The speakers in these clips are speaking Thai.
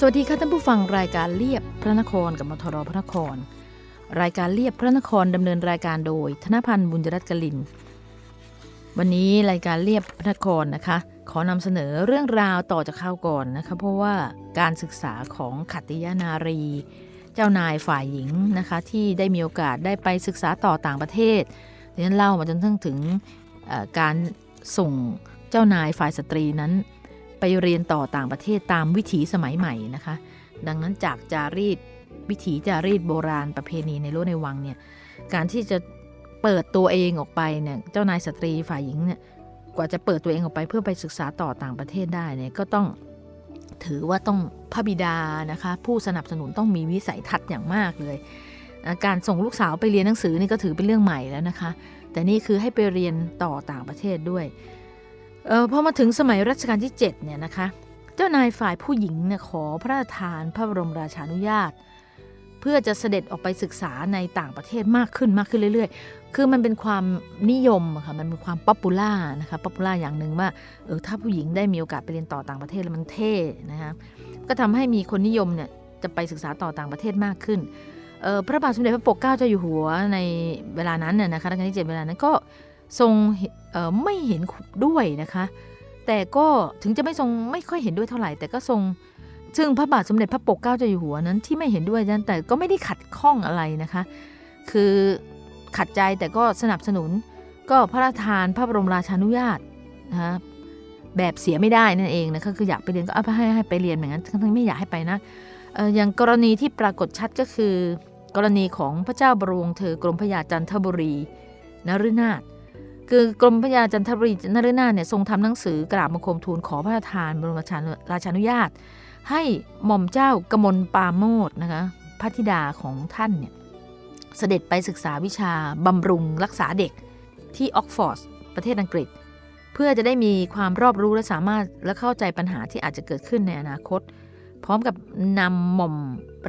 สวัสดีค่ะท่านผู้ฟังรายการเลียบพระนครกับมทรพระนคร รายการเลียบพระนครดำเนินรายการโดย ธนพันธ์บุญจรัตน์กลิน วันนี้รายการเลียบพระนครนะคะ ขอนำเสนอเรื่องราวต่อจากข้าวก่อนนะคะ เพราะว่าการศึกษาของขัติยนารี เจ้านายฝ่ายหญิงนะคะ ที่ได้มีโอกาสได้ไปศึกษาต่อต่างประเทศดังนั้นเล่ามาจนถึงถึงการส่งเจ้านายฝ่ายสตรีนั้น ไปเรียนต่อต่างประเทศตามวิถีสมัยใหม่นะคะ ดังนั้นจากจารีตวิถีจารีตโบราณประเพณีในรั้วในวังเนี่ยการที่จะเปิดตัวเองออกไปเนี่ยเจ้านายสตรีฝ่ายหญิงเนี่ยกว่าจะเปิดตัวเองออกไปเพื่อไปศึกษาต่อต่างประเทศได้เนี่ยก็ต้องถือว่าต้องพระบิดานะคะผู้สนับสนุนต้องมีวิสัยทัศน์อย่างมากเลย การส่งลูกสาวไปเรียนหนังสือนี่ก็ถือเป็นเรื่องใหม่แล้วนะคะ แต่นี่คือให้ไปเรียนต่อต่างประเทศด้วย ออพอมาถึงสมัยรัชกาลที่ 7 เนี่ยนะคะ เจ้านายฝ่ายผู้หญิงเนี่ยขอพระราชทานพระบรมราชานุญาต เพื่อจะเสด็จออกไปศึกษาในต่างประเทศมากขึ้นมากขึ้นเรื่อย ๆ คือมันเป็นความนิยมค่ะมันเป็นความป๊อปปูล่านะคะป๊อปปูล่าอย่างหนึ่งว่าเออถ้าผู้หญิงได้มีโอกาสไปเรียนต่อต่างประเทศแล้วมันเท่นะคะก็ทำให้มีคนนิยมเนี่ยจะไปศึกษาต่อต่างประเทศมากขึ้นเออพระบาทสมเด็จพระปกเกล้าเจ้าอยู่หัวในเวลานั้นน่ยนะคะรัชกาลที่เจ็ดเวลานั้นก็ ทรงไม่เห็นด้วยนะคะ แต่ก็ถึงจะไม่ทรงไม่ค่อยเห็นด้วยเท่าไหร่ แต่ก็ทรง ซึ่งพระบาทสมเด็จพระปกเกล้าเจ้าอยู่หัวนั้นที่ไม่เห็นด้วยนั้นแต่ก็ไม่ได้ขัดข้องอะไรนะคะ คือขัดใจแต่ก็สนับสนุนก็พระราชทานพระบรมราชานุญาตนะคะแบบเสียไม่ได้นั่นเองนะคะคืออยากไปเรียนก็เอาให้ให้ไปเรียนเหมือนกันทั้งๆไม่อยากให้ไปนะเอ่ออย่างกรณีที่ปรากฏชัดก็คือ กรณีของพระเจ้าบรวงเธอกรมพระยาจันทบุรีนฤนาถ คือกรมพระยาจันทบุรีนฤนาเนี่ยทรงทำหนังสือกราบบังคมทูลขอพระราชทานบรมราชานุญาต ให้หม่อมเจ้ากมลปาโมดนะคะพระธิดาของท่านเนี่ยเสด็จไปศึกษาวิชาบำรุงรักษาเด็กที่ออกฟอร์ดประเทศอังกฤษ เพื่อจะได้มีความรอบรู้และสามารถและเข้าใจปัญหาที่อาจจะเกิดขึ้นในอนาคต พร้อมกับนำหม่อม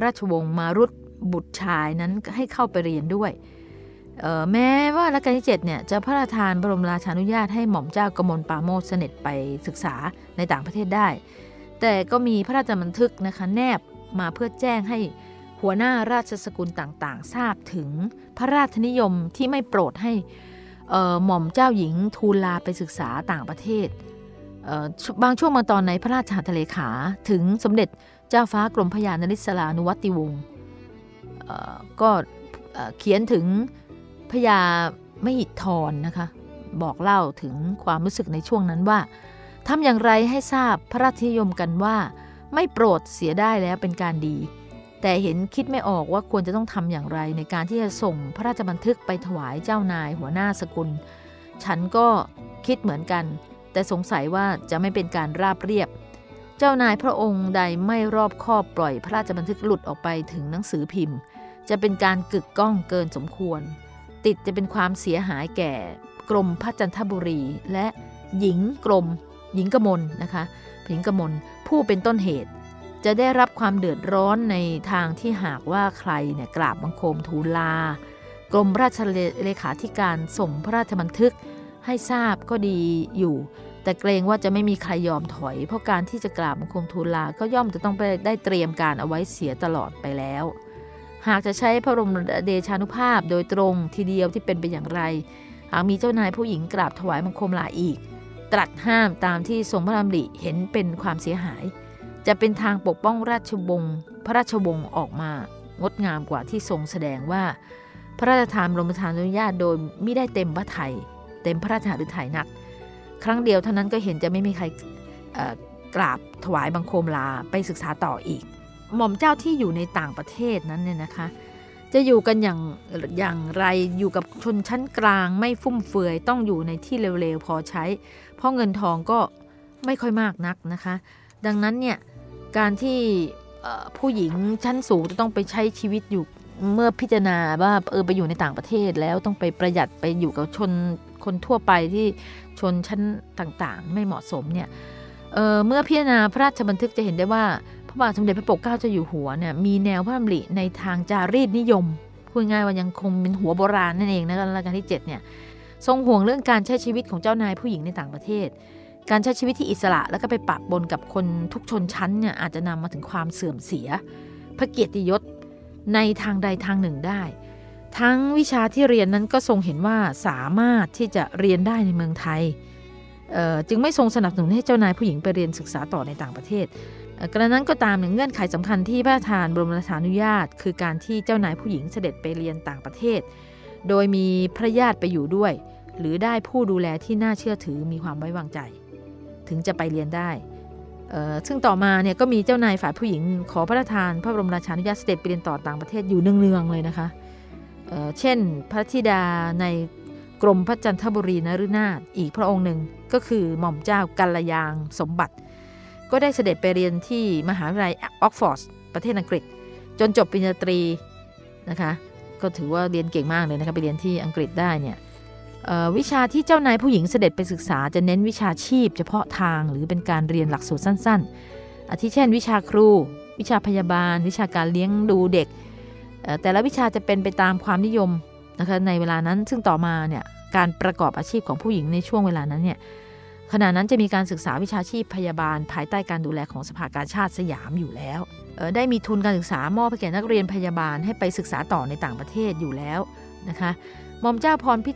ราชวงศ์มารุตบุตรชายนั้นให้เข้าไปเรียนด้วย แม้ว่ารัชกาลที่7เนี่ยจะพระราชทานบรมราชานุญาตให้หม่อมเจ้ากมลปาโมชเสด็จไปศึกษาในต่างประเทศได้ แต่ก็มีพระราชบันทึกนะคะแนบมาเพื่อแจ้งให้หัวหน้าราชสกุลต่างๆ ทราบถึงพระราชนิยมที่ไม่โปรดให้หม่อมเจ้าหญิงทูลลาไปศึกษาต่างประเทศเบางช่วงบางตอนในพระราชหัตถเลขาถึงสมเด็จเจ้าฟ้ากรมพยานริศรานุวัติวงศ์ก็เขียนถึง พญามหิทรนะคะ บอกเล่าถึงความรู้สึกในช่วงนั้นว่าทำอย่างไรให้ทราบพระราชนิยมกันว่า ไม่โปรดเสียได้แล้วเป็นการดี แต่เห็นคิดไม่ออกว่าควรจะต้องทำอย่างไร ในการที่จะส่งพระราชบันทึกไปถวายเจ้านายหัวหน้าสกุล ฉันก็คิดเหมือนกัน แต่สงสัยว่าจะไม่เป็นการราบเรียบ เจ้านายพระองค์ใดไม่รอบคอบปล่อยพระราชบันทึกหลุดออกไปถึงหนังสือพิมพ์ จะเป็นการกึกก้องเกินสมควร ติดจะเป็นความเสียหายแก่กรมพระจันทบุรี และหญิงกรม หญิงกมลนะคะหญิงกมลผู้เป็นต้นเหตุ จะได้รับความเดือดร้อนในทางที่หากว่าใครเนี่ยกราบบังคมทูลลากรมราชเลขาธิการส่งพระราชบันทึกให้ทราบก็ดีอยู่ แต่เกรงว่าจะไม่มีใครยอมถอย เพราะการที่จะกราบบังคมทูลลาก็ย่อมจะต้องไปได้เตรียมการเอาไว้เสียตลอดไปแล้ว หากจะใช้พระบรมเดชานุภาพโดยตรงทีเดียวที่เป็นไปอย่างไร หากมีเจ้านายผู้หญิงกราบถวายบังคมลาอีก ตรัสห้ามตามที่ทรงพระดำริเห็นเป็นความเสียหาย จะเป็นทางปกป้องราชวงศ์พระราชวงศ์ออกมางดงามกว่าที่ทรงแสดงว่า พระราชทานบรมทานอนุญาตโดยไม่ได้เต็มพระไทยเต็มพระราชหฤทัยนัก ครั้งเดียวเท่านั้นก็เห็นจะไม่มีใครกราบถวายบังคมลาไปศึกษาต่ออีก หม่อมเจ้าที่อยู่ในต่างประเทศนั้นเนี่ยนะคะ จะอยู่กันอย่างอย่างไรอยู่กับชนชั้นกลางไม่ฟุ่มเฟือยต้องอยู่ในที่เร็วๆพอใช้ เพราะเงินทองก็ไม่ค่อยมากนักนะคะ ดังนั้นเนี่ยการที่ผู้หญิงชั้นสูงจะต้องไปใช้ชีวิตอยู่เมื่อพิจารณาว่าเออไปอยู่ในต่างประเทศแล้วต้องไปประหยัดไปอยู่กับชนคนทั่วไปที่ชนชั้นต่างๆ ไม่เหมาะสมเนี่ยเเมื่อพิจารณาพระราชบันทึกจะเห็นได้ว่า บาทสมเด็จพระปกเกล้าเจ้าอยู่หัวเนี่ยมีแนวพระดำริในทางจารีตนิยมพูดง่ายว่ายังคงเป็นหัวโบราณนั่นเองนะรัชกาลที่7เนี่ยทรงห่วงเรื่องการใช้ชีวิตของเจ้านายผู้หญิงในต่างประเทศ การใช้ชีวิตที่อิสระแล้วก็ไปปะปนกับคนทุกชนชั้นเนี่ยอาจจะนำมาถึงความเสื่อมเสีย พระเกียรติยศในทางใดทางหนึ่งได้ ทั้งวิชาที่เรียนนั้นก็ทรงเห็นว่าสามารถที่จะเรียนได้ในเมืองไทย จึงไม่ทรงสนับสนุนให้เจ้านายผู้หญิงไปเรียนศึกษาต่อในต่างประเทศ กระนั้นก็ตามเนี่ยเงื่อนไขสำคัญที่พระราชทานบรมราชานุญาต คือการที่เจ้านายผู้หญิงเสด็จไปเรียนต่างประเทศ โดยมีพระญาติไปอยู่ด้วย หรือได้ผู้ดูแลที่น่าเชื่อถือมีความไว้วางใจ ถึงจะไปเรียนได้ ซึ่งต่อมาเนี่ยก็มีเจ้านายฝ่ายผู้หญิง ขอพระราชทานพระบรมราชานุญาตเสด็จไปเรียนต่อต่างประเทศอยู่เนืองๆเลยนะคะเเช่น พระธิดาในกรมพระจันทบุรีนฤนาถอีกพระองค์หนึ่งก็คือหม่อมเจ้ากัลยางสมบัติ ก็ได้เสด็จไปเรียนที่มหาวิทยาลัยออกฟอร์ดประเทศอังกฤษ จนจบปริญญาตรีนะคะก็ถือว่าเรียนเก่งมากเลยนะคะไปเรียนที่อังกฤษได้เนี่ยวิชาที่เจ้านายผู้หญิงเสด็จไปศึกษาจะเน้นวิชาชีพ เฉพาะทางหรือเป็นการเรียนหลักสูตรสั้น ๆ อาทิเช่น วิชาครู วิชาพยาบาล วิชาการเลี้ยงดูเด็กเอ่แต่ละวิชาจะเป็นไปตามความนิยมนะคะในเวลานั้นซึ่งต่อมาเนี่ยการประกอบอาชีพของผู้หญิงในช่วงเวลานั้นเนี่ย ขณะนั้นจะมีการศึกษาวิชาชีพพยาบาล ภายใต้การดูแลของสภากาชาติสยามอยู่แล้วได้มีทุนการศึกษามอบให้แก่นักเรียนพยาบาลให้ไปศึกษาต่อในต่างประเทศอยู่แล้วนะคะหม่อมเจ้าพรพิ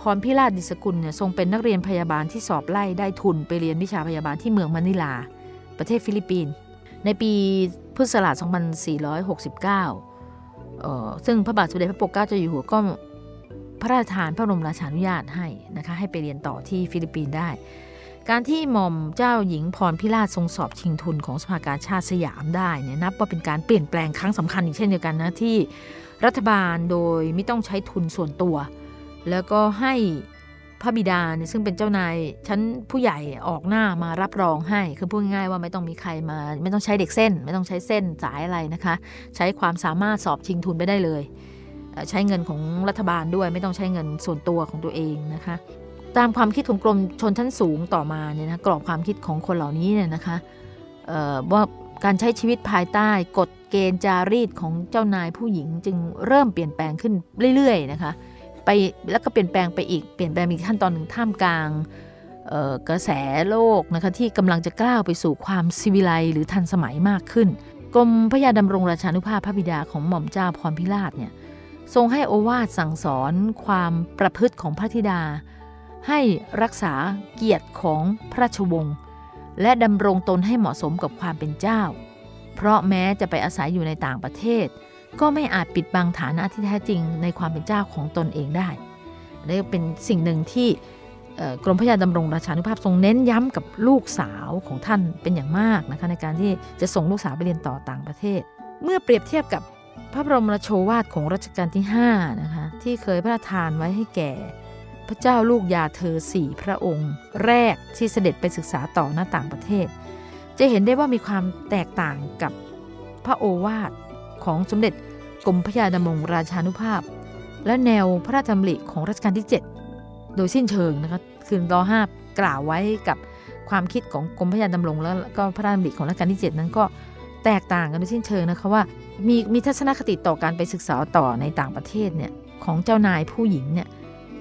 พรพิราชดิสกุลเนี่ยทรงเป็นนักเรียนพยาบาลที่สอบไล่ได้ทุนไปเรียนวิชาพยาบาลที่เมืองมะนิลา ประเทศฟิลิปปินส์ในปีพุทธศักราช2469 ซึ่งพระบาทสมเด็จพระปกเกล้าเจ้าอยู่หัวก็พระราชทานพระบรมราชานุญาตให้นะคะให้ไปเรียนต่อที่ฟิลิปปินส์ได้ การที่หม่อมเจ้าหญิงพรพิราชทรงสอบชิงทุนของสภากาชาติสยามได้เนี่ยนับว่าเป็นการเปลี่ยนแปลงครั้งสำคัญอีกเช่นเดียวกันนะที่รัฐบาลโดยไม่ต้องใช้ทุนส่วนตัว แล้วก็ให้พระบิดาเนี่ยซึ่งเป็นเจ้านายชั้นผู้ใหญ่ออกหน้ามารับรองให้คือพูดง่ายๆว่าไม่ต้องมีใครมา ไม่ต้องใช้เด็กเส้น ไม่ต้องใช้เส้นสายอะไรนะคะ ใช้ความสามารถสอบชิงทุนไปได้เลย ใช้เงินของรัฐบาลด้วยไม่ต้องใช้เงินส่วนตัวของตัวเองนะคะ ตามความคิดของกรมชนชั้นสูงต่อมาเนี่ยนะกรอบความคิดของคนเหล่านี้เนี่ยนะคะว่าการใช้ชีวิตภายใต้กฎเกณฑ์จารีตของเจ้านายผู้หญิงจึงเริ่มเปลี่ยนแปลงขึ้นเรื่อยๆนะคะไปแล้วก็เปลี่ยนแปลงไปอีกเปลี่ยนแปลงอีกขั้นตอนหนึ่งท่ามกลางกระแสโลกนะคะที่กำลังจะก้าวไปสู่ความซิวิไลหรือทันสมัยมากขึ้น กรมพระยาดำรงราชานุภาพพระบิดาของหม่อมเจ้าพรพิราชเนี่ยทรงให้โอวาทสั่งสอนความประพฤติของพระธิดา ให้รักษาเกียรติของพระราชวงศ์และดำรงตนให้เหมาะสมกับความเป็นเจ้า เพราะแม้จะไปอาศัยอยู่ในต่างประเทศ ก็ไม่อาจปิดบังฐานะที่แท้จริงในความเป็นเจ้าของตนเองได้และเป็นสิ่งหนึ่งที่กรมพระยาดำรงราชานุภาพทรงเน้นย้ำกับลูกสาวของท่านเป็นอย่างมากนะคะในการที่จะส่งลูกสาวไปเรียนต่อต่างประเทศ เมื่อเปรียบเทียบกับพระบรมราโชวาทของรัชกาลที่5นะคะที่เคยพระราชทานไว้ให้แก่ พระเจ้าลูกยาเธอสี่พระองค์ แรกที่เสด็จไปศึกษาต่อหน้าต่างประเทศ จะเห็นได้ว่ามีความแตกต่างกับพระโอวาทของสมเด็จกรมพระยาดำรงราชานุภาพ และแนวพระราชดำริของรัชกาลที่ 7 โดยสิ้นเชิงนะคะคือรอห้ากล่าวไว้กับความคิดของกรมพระยาดำรงแล้วก็พระราชดำริของรัชกาลที่ 7 นั้นก็แตกต่างกันโดยสิ้นเชิงนะคะว่ามีมีทัศนคติต่อการไปศึกษาต่อในต่างประเทศเนี่ยของเจ้านายผู้หญิงเนี่ย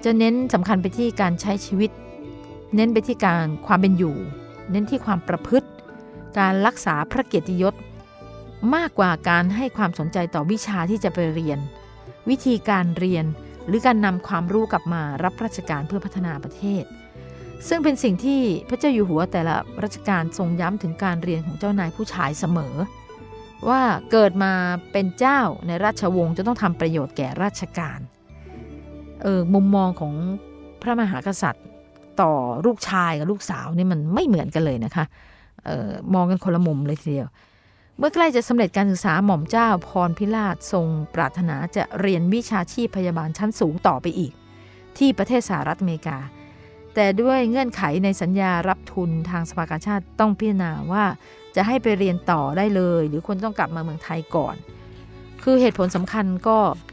จะเน้นสำคัญไปที่การใช้ชีวิต เน้นไปที่การความเป็นอยู่ เน้นที่ความประพฤติ การรักษาพระเกียรติยศ มากกว่าการให้ความสนใจต่อวิชาที่จะไปเรียน วิธีการเรียนหรือการนำความรู้กลับมารับราชการเพื่อพัฒนาประเทศ ซึ่งเป็นสิ่งที่พระเจ้าอยู่หัวแต่ละรัชกาลทรงย้ำถึงการเรียนของเจ้านายผู้ชายเสมอ ว่าเกิดมาเป็นเจ้าในราชวงศ์จะต้องทำประโยชน์แก่ราชการ เออมุมมองของพระมหากษัตริย์ต่อลูกชายกับลูกสาวนี่มันไม่เหมือนกันเลยนะคะเออมองกันคนละมุมเลยทีเดียว เมื่อใกล้จะสำเร็จการศึกษาหม่อมเจ้าพรพิราชทรงปรารถนาจะเรียนวิชาชีพพยาบาลชั้นสูงต่อไปอีก ที่ประเทศสหรัฐอเมริกา แต่ด้วยเงื่อนไขในสัญญารับทุนทางสภากาชาติต้องพิจารณาว่าจะให้ไปเรียนต่อได้เลย หรือคนต้องกลับมาเมืองไทยก่อน คือเหตุผลสำคัญก็เ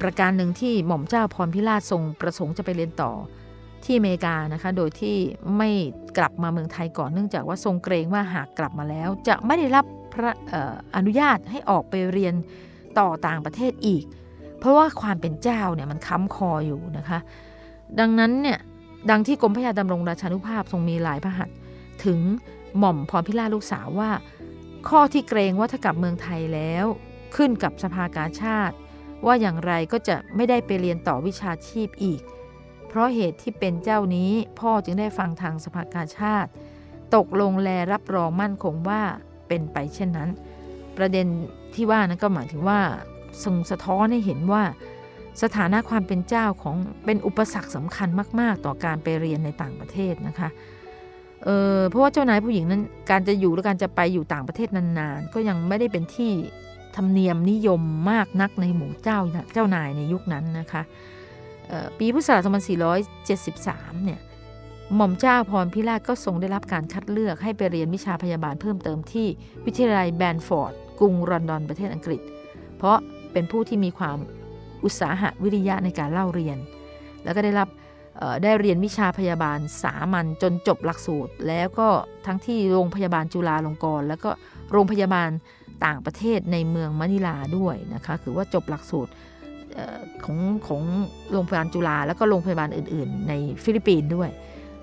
ประการหนึ่งที่หม่อมเจ้าพรพิราชทรงประสงค์จะไปเรียนต่อที่อเมริกานะคะ โดยที่ไม่กลับมาเมืองไทยก่อนเนื่องจากว่าทรงเกรงว่าหากกลับมาแล้ว จะไม่ได้รับพระอออนุญาตให้ออกไปเรียนต่อต่างประเทศอีก เพราะว่าความเป็นเจ้าเนี่ยมันค้ำคออยู่นะคะ ดังนั้นเนี่ยดังที่กรมพระยาดำรงราชานุภาพทรงมีหลายพระหัตถ์ถึงหม่อมพรพิราชลูกสาวว่า ข้อที่เกรงว่าถ้ากลับเมืองไทยแล้ว ขึ้นกับสภากาชาติ ว่าอย่างไรก็จะไม่ได้ไปเรียนต่อวิชาชีพอีก เพราะเหตุที่เป็นเจ้านี้พ่อจึงได้ฟังทางสภากาชาติ ตกลงแลรับรองมั่นคงว่าเป็นไปเช่นนั้น ประเด็นที่ว่านั้นก็หมายถึงว่าทรงสะท้อนให้เห็นว่า สถานะความเป็นเจ้าของเป็นอุปสรรคสำคัญมาก ๆ ต่อการไปเรียนในต่างประเทศนะคะเเพราะว่าเจ้านายผู้หญิงนั้นการจะอยู่และการจะไปอยู่ต่างประเทศนานๆ ก็ยังไม่ได้เป็นที่ ธรรมเนียมนิยมมากนักในหมู่เจ้าเจ้านายในยุคนั้นนะคะปีพุทธศักราช2473 เนี่ยหม่อมเจ้าพรพิราชก็ทรงได้รับการคัดเลือกให้ไปเรียนวิชาพยาบาลเพิ่มเติมที่วิทยาลัยแบนฟอร์ด กรุงลอนดอนประเทศอังกฤษ เพราะเป็นผู้ที่มีความอุตสาหะวิริยะในการเล่าเรียน แล้วก็ได้รับได้เรียนวิชาพยาบาลสามัญจนจบหลักสูตร แล้วก็ทั้งที่โรงพยาบาลจุฬาลงกรณ์แล้วก็โรงพยาบาล ต่างประเทศในเมืองมะนิลาด้วยนะคะคือว่าจบหลักสูตรของของโรงพยาบาลจุฬาแล้วก็โรงพยาบาลอื่น ๆ ในฟิลิปปินส์ด้วย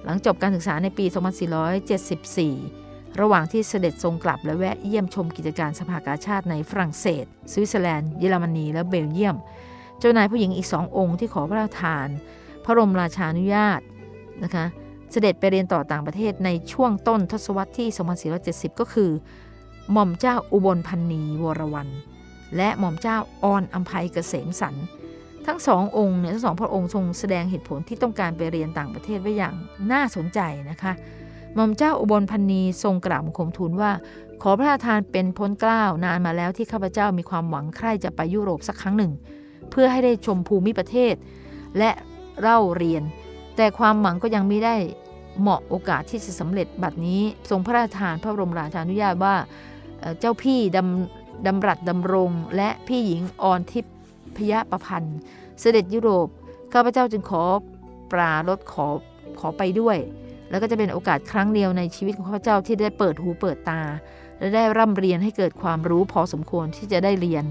หลังจบการศึกษาในปี 2474 ระหว่างที่เสด็จทรงกลับและแวะเยี่ยมชมกิจการสภากาชาติในฝรั่งเศส สวิตเซอร์แลนด์ เยอรมนีและเบลเยียม เจ้านายผู้หญิงอีกสององค์ที่ขอพระราชทาน พระบรมราชานุญาตนะคะเสด็จไปเรียนต่อต่างประเทศในช่วงต้นทศวรรษที่ 2470 ก็คือ หม่อมเจ้าอุบลพันนีวรวัน และหม่อมเจ้าออนอัมภัยเกษมสันทั้งสององค์เนี่ยทั้งสองพระองค์ทรงแสดงเหตุผลที่ต้องการไปเรียนต่างประเทศไว้อย่างน่าสนใจนะคะหม่อมเจ้าอุบลพันนีทรงกราบบังคมทูลว่า ขอพระราชทานเป็นพ้นเกล้านานมาแล้วที่ข้าพเจ้ามีความหวังใคร่จะไปยุโรปสักครั้งหนึ่ง เพื่อให้ได้ชมภูมิประเทศ และเล่าเรียน แต่ความหวังก็ยังไม่ได้เหมาะโอกาสที่จะสำเร็จบัดนี้ ทรงพระราชทานพระบรมราชานุญาตว่า เจ้าพี่ดำดำรัดดำรง และพี่หญิงออนทิพยประพันธ์ เสด็จยุโรปข้าพเจ้าจึงขอปราลดขอขอไปด้วย แล้วก็จะเป็นโอกาสครั้งเดียวในชีวิตของข้าพเจ้าที่ได้เปิดหูเปิดตา และได้ร่ำเรียนให้เกิดความรู้พอสมควรที่จะได้เรียน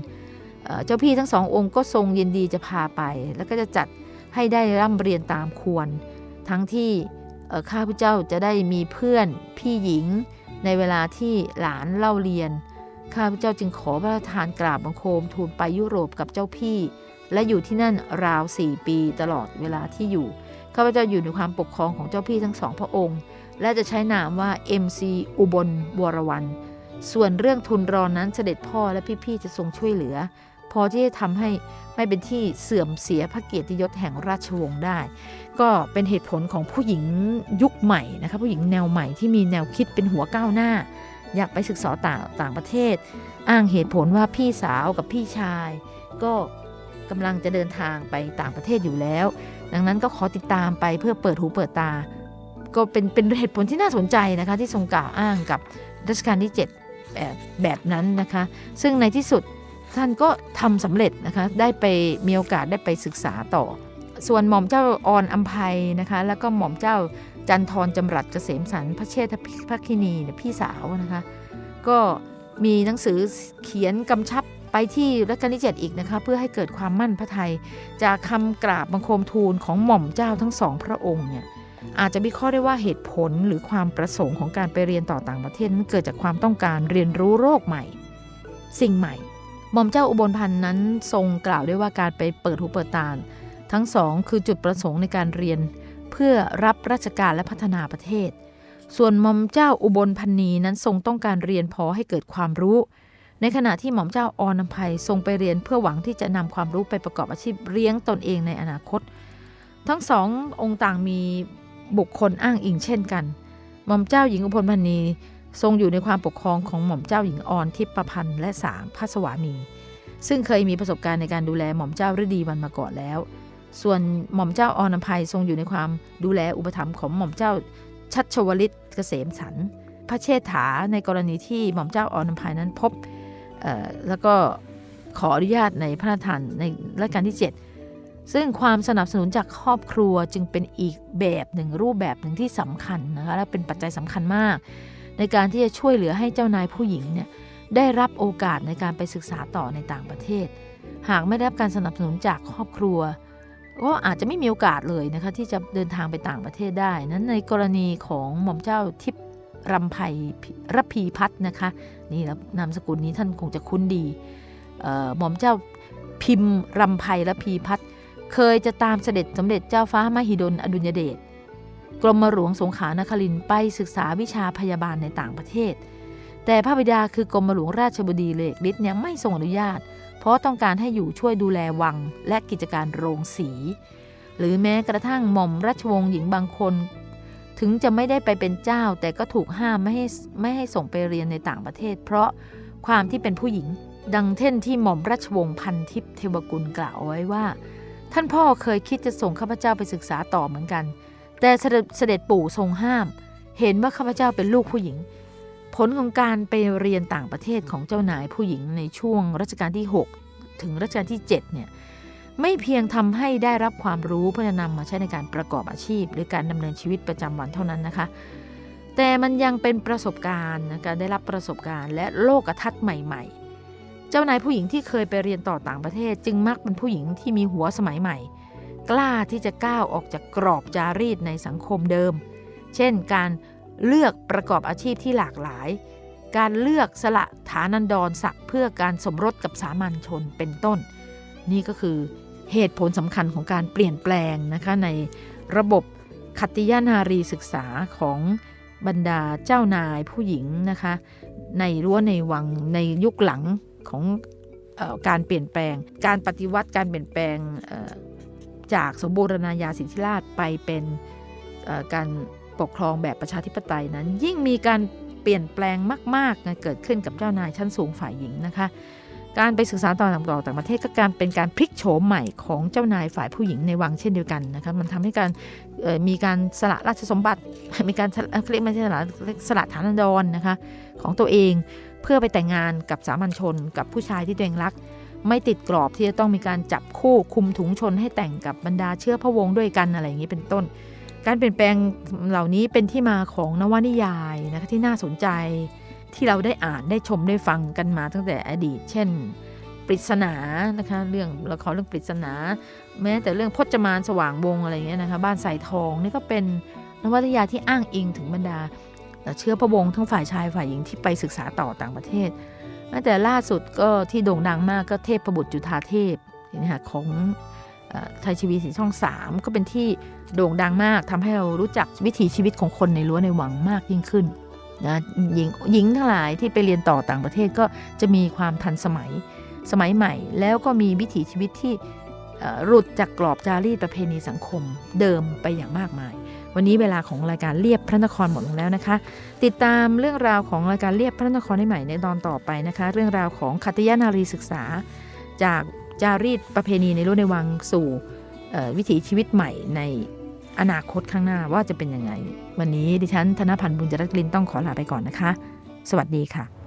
เจ้าพี่ทั้งสององค์ก็ทรงยินดีจะพาไป แล้วก็จะจัดให้ได้ร่ำเรียนตามควร ทั้งที่ข้าพเจ้าจะได้มีเพื่อนพี่หญิง ในเวลาที่หลานเล่าเรียน ข้าพเจ้าจึงขอพระราชทานกราบบังคมทูลไปยุโรปกับเจ้าพี่ และอยู่ที่นั่นราวสี่ปีตลอดเวลาที่อยู่ ข้าพเจ้าอยู่ในความปกครองของเจ้าพี่ทั้งสองพระองค์ และจะใช้นามว่า MC อุบลวรวัน ส่วนเรื่องทุนรอนนั้นเสด็จพ่อและพี่ๆจะทรงช่วยเหลือ พอที่จะทำให้ไม่เป็นที่เสื่อมเสียพระเกียรติยศแห่งราชวงศ์ได้ ก็เป็นเหตุผลของผู้หญิงยุคใหม่นะคะผู้หญิงแนวใหม่ที่มีแนวคิดเป็นหัวก้าวหน้า อยากไปศึกษาต่างต่างประเทศ อ้างเหตุผลว่าพี่สาวกับพี่ชาย ก็กำลังจะเดินทางไปต่างประเทศอยู่แล้ว ดังนั้นก็ขอติดตามไปเพื่อเปิดหูเปิดตา ก็เป็นเป็นเหตุผลที่น่าสนใจนะคะที่ทรงกล่าวอ้างกับรัชกาลที่ 7 แบบแบบนั้นนะคะ ซึ่งในที่สุด ท่านก็ทำสำเร็จนะคะได้ไปมีโอกาสได้ไปศึกษาต่อ ส่วนหม่อมเจ้าออนอัมภัยนะคะแล้วก็หม่อมเจ้าจันทรจำรัดเกษมสันพระเชษฐพระคินีพี่สาวนะคะก็มีหนังสือเขียนกำชับไปที่รัชกาลที่7อีกนะคะเพื่อให้เกิดความมั่นพระไทย จากคำกราบบังคมทูลของหม่อมเจ้าทั้งสองพระองค์เนี่ยอาจจะวิเคราะห์ได้ว่าเหตุผลหรือความประสงค์ของการไปเรียนต่อต่างประเทศนั้นเกิดจากความต้องการเรียนรู้โรคใหม่ สิ่งใหม่ หม่อมเจ้าอุบลพันธ์นั้นทรงกล่าวด้วยว่าการไปเปิดหูเปิดตาทั้งสองคือจุดประสงค์ในการเรียน เพื่อรับราชการและพัฒนาประเทศ ส่วนหม่อมเจ้าอุบลพันนีนั้นทรงต้องการเรียนพอให้เกิดความรู้ ในขณะที่หม่อมเจ้าออนภัยทรงไปเรียนเพื่อหวังที่จะนำความรู้ไปประกอบอาชีพเลี้ยงตนเองในอนาคต ทั้งสององค์ต่างมีบุคคลอ้างอิงเช่นกัน หม่อมเจ้าหญิงอุบลพันนี ทรงอยู่ในความปกครองของหม่อมเจ้าหญิงอ่อนทิพประพันธ์และสามพระสวามี ซึ่งเคยมีประสบการณ์ในการดูแลหม่อมเจ้าฤดีวันมาก่อนแล้ว ส่วนหม่อมเจ้าออนภัยทรงอยู่ในความดูแลอุปถัมภ์ของหม่อมเจ้าชัชวลิตเกษมสัน พระเชษฐาในกรณีที่หม่อมเจ้าออนภัยนั้นพบแล้วก็ขออนุญาตในพระราชทานในรัชกาลที่ 7 ซึ่งความสนับสนุนจากครอบครัวจึงเป็นอีกแบบหนึ่งรูปแบบหนึ่งที่สำคัญนะคะและเป็นปัจจัยสำคัญมาก ในการที่จะช่วยเหลือให้เจ้านายผู้หญิงเนี่ยได้รับโอกาสในการไปศึกษาต่อในต่างประเทศ หากไม่ได้รับการสนับสนุนจากครอบครัว ก็อาจจะไม่มีโอกาสเลยนะคะที่จะเดินทางไปต่างประเทศได้ นั้นในกรณีของหม่อมเจ้าทิพย์รำไพรพีพัฒน์นะคะนี่แล้วนามสกุลนี้ท่านคงจะคุ้นดีหม่อมเจ้าพิมพ์รำไพรพีพัฒน์เคยจะตามเสด็จสมเด็จเจ้าฟ้ามหิดลอดุลยเดช กรมหลวงสงขลานครินไปศึกษาวิชาพยาบาลในต่างประเทศ แต่พระบิดาคือกรมหลวงราชบดีเลกฤทธิ์เนี่ยไม่ทรงอนุญาต เพราะต้องการให้อยู่ช่วยดูแลวังและกิจการโรงสี หรือแม้กระทั่งหม่อมราชวงศ์หญิงบางคน ถึงจะไม่ได้ไปเป็นเจ้า แต่ก็ถูกห้ามไม่ให้ไม่ให้ส่งไปเรียนในต่างประเทศ เพราะความที่เป็นผู้หญิงดังเช่นที่หม่อมราชวงศ์พันทิพย์เทวกุลกล่าวไว้ว่า ท่านพ่อเคยคิดจะส่งข้าพเจ้าไปศึกษาต่อเหมือนกัน แต่เสด็จปู่ทรงห้าม เห็นว่าข้าพเจ้าเป็นลูกผู้หญิง ผลของการไปเรียนต่างประเทศของเจ้านายผู้หญิงในช่วงรัชกาลที่ 6 ถึงรัชกาลที่ 7 เนี่ยไม่เพียงทำให้ได้รับความรู้เพื่อนำมาใช้ในการประกอบอาชีพ หรือการดำเนินชีวิตประจำวันเท่านั้นนะคะ แต่มันยังเป็นประสบการณ์การได้รับประสบการณ์และโลกทัศน์ใหม่ ๆ เจ้านายผู้หญิงที่เคยไปเรียนต่อต่างประเทศ จึงมักเป็นผู้หญิงที่มีหัวสมัยใหม่ กล้าที่จะก้าวออกจากกรอบจารีตในสังคมเดิม เช่นการเลือกประกอบอาชีพที่หลากหลาย การเลือกสละฐานันดรศักดิ์เพื่อการสมรสกับสามัญชนเป็นต้น นี่ก็คือเหตุผลสำคัญของการเปลี่ยนแปลงนะคะในระบบคัตติยานารีศึกษาของบรรดาเจ้านายผู้หญิงนะคะในรั้วในวังในยุคหลังของออการเปลี่ยนแปลง การปฏิวัติการเปลี่ยนแปลงอ จากสมบูรณาญาสิทธิราชไปเป็นการปกครองแบบประชาธิปไตยนั้น ยิ่งมีการเปลี่ยนแปลงมากๆเกิดขึ้นกับเจ้านายชั้นสูงฝ่ายหญิงนะคะการไปศึกษาต่อต่างต่างประเทศก็การเป็นการพลิกโฉมใหม่ของเจ้านายฝ่ายผู้หญิงในวังเช่นเดียวกันนะคะมันทำให้การมีการสละราชสมบัติ มีการสละเรียกไม่ใช่สละสละฐานันดรนะคะของตัวเองเพื่อไปแต่งงานกับสามัญชนกับผู้ชายที่ตัวเองรัก ไม่ติดกรอบที่จะต้องมีการจับคู่คุมถุงชนให้แต่งกับบรรดาเชื้อพระวงศ์ด้วยกันอะไรอย่างนี้เป็นต้น การเปลี่ยนแปลงเหล่านี้เป็นที่มาของนวนิยายนะคะที่น่าสนใจที่เราได้อ่านได้ชมได้ฟังกันมาตั้งแต่อดีต เช่น ปริศนานะคะเรื่องละครเรื่องปริศนา แม้แต่เรื่องพจมานสว่างวงอะไรอย่างเงี้ยนะคะบ้านใส่ทองนี่ก็เป็นนวนิยาที่อ้างอิงถึงบรรดาเชื้อพระวงศ์ทั้งฝ่ายชายฝ่ายหญิงที่ไปศึกษาต่อต่างประเทศ แม้แต่ล่าสุดก็ที่โด่งดังมากก็เทพประบุตรจุฑาเทพนี่นะคะของไทยชีวีสีช่อง 3 ก็เป็นที่โด่งดังมากทำให้เรารู้จักวิถีชีวิตของคนในรั้วในวังมากยิ่งขึ้นนะหญิงหญิงทั้งหลายที่ไปเรียนต่อต่างประเทศก็จะมีความทันสมัยสมัยใหม่ แล้วก็มีวิถีชีวิตที่หลุดจากกรอบจารีตประเพณีสังคมเดิมไปอย่างมากมาย วันนี้เวลาของรายการเรียบพระนครหมดลงแล้วนะคะ ติดตามเรื่องราวของรายการเรียบพระนครได้ใหม่ในตอนต่อไปนะคะ เรื่องราวของคัตยานารีศึกษา จากจารีตประเพณีในรุ่นในวังสู่วิถีชีวิตใหม่ในอนาคตข้างหน้าว่าจะเป็นยังไง วันนี้ดิฉันธนพันธ์บุญจรัตน์ลินต้องขอลาไปก่อนนะคะ สวัสดีค่ะ